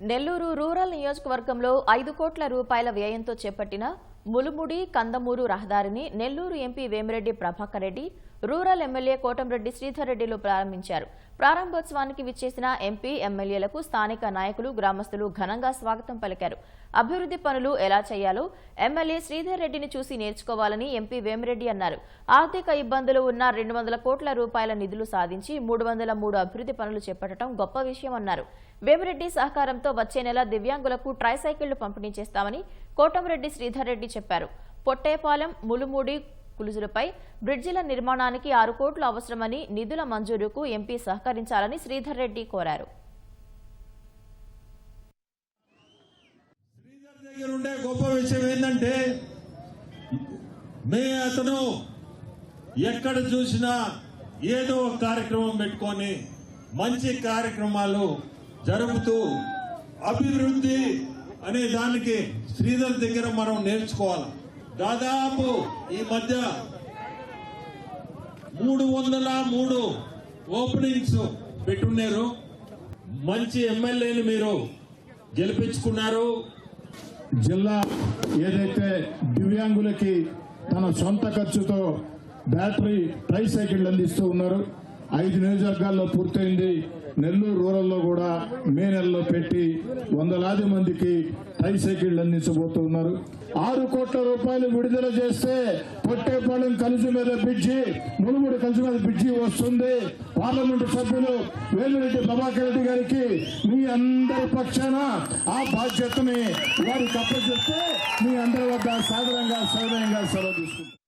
Nellore rural నియోజకవర్గంలో ఐదు కోట్ల రూపాయల వ్యయంతో చేపట్టిన ములుముడి కందమూరు రహదారిని Nellore MP Vemireddy Prabhakar Reddy rural MLA Kotamreddy Sridhar రెడ్డిలు ప్రారంభించారు. ప్రారంభోత్సవానికి విచ్చేసిన ఎంపీ ఎమ్మెల్యేలకు స్థానిక నాయకులు గ్రామస్తులు ఘనంగా స్వాగతం పలికారు. అభివృద్ధి పనులు ఎలా చేయాలో ఎమ్మెల్యే శ్రీధర్ రెడ్డిని చూసి నేర్చుకోవాలని ఎంపీ వేమిరెడ్డి అన్నారు. ఆర్థిక ఇబ్బందులు ఉన్న రెండు వందల కోట్ల రూపాయల నిధులు సాధించి మూడు వందల మూడు అభివృద్ధి పనులు చేపట్టడం గొప్ప విషయం అన్నారు. వేమిరెడ్డి సహకారంతో వచ్చే నెల దివ్యాంగులకు ట్రైసైకిళ్ళు పంపిణీ చేస్తామని కోటంరెడ్డి శ్రీధర్ రెడ్డి చెప్పారు. పొట్టేపాలెం ములుమూడి కులుజులపై బ్రిడ్జిల నిర్మాణానికి ఆరు కోట్లు అవసరమని నిధుల మంజూరుకు ఎంపీ సహకరించాలని శ్రీధర్ రెడ్డి కోరారు. ఉండే గొప్ప విషయం ఏంటంటే మే అతను ఎక్కడ చూసినా ఏదో కార్యక్రమం పెట్టుకొని మంచి కార్యక్రమాలు జరుపుతూ అభివృద్ధి అనే దానికి శ్రీధర్ దగ్గర మనం నేర్చుకోవాలి. దాదాపు ఈ మధ్య మూడు వందల మూడు ఓపెనింగ్స్ పెట్టున్నారు. మంచి ఎమ్మెల్యేని మీరు గెలిపించుకున్నారు. జిల్లా ఏదైతే దివ్యాంగులకి తన సొంత ఖర్చుతో బ్యాటరీ ట్రై సైకిల్ అందిస్తూ ఉన్నారు ఐదు నియోజకవర్గాల్లో పూర్తయింది. నెల్లూరు రూరల్లో కూడా మే నెలలో పెట్టి వందలాది మందికి ట్రై సైకిళ్ళు ఆరు కోట్ల రూపాయలు విడుదల చేస్తే పొట్టేపాలెం కలిసి మీద పిచ్చి మునుగుడు కలిసి మీద బిడ్జి వస్తుంది. పార్లమెంటు సభ్యులు వేమిరెడ్డి ప్రభాకర్ రెడ్డి గారికి మీ అందరి పక్షాన ఆ బాధ్యతని వారికి అప్పచెప్తే మీ అందరి వద్ద సాధారణంగా సౌదర్యంగా సెలవు తీసుకుంటారు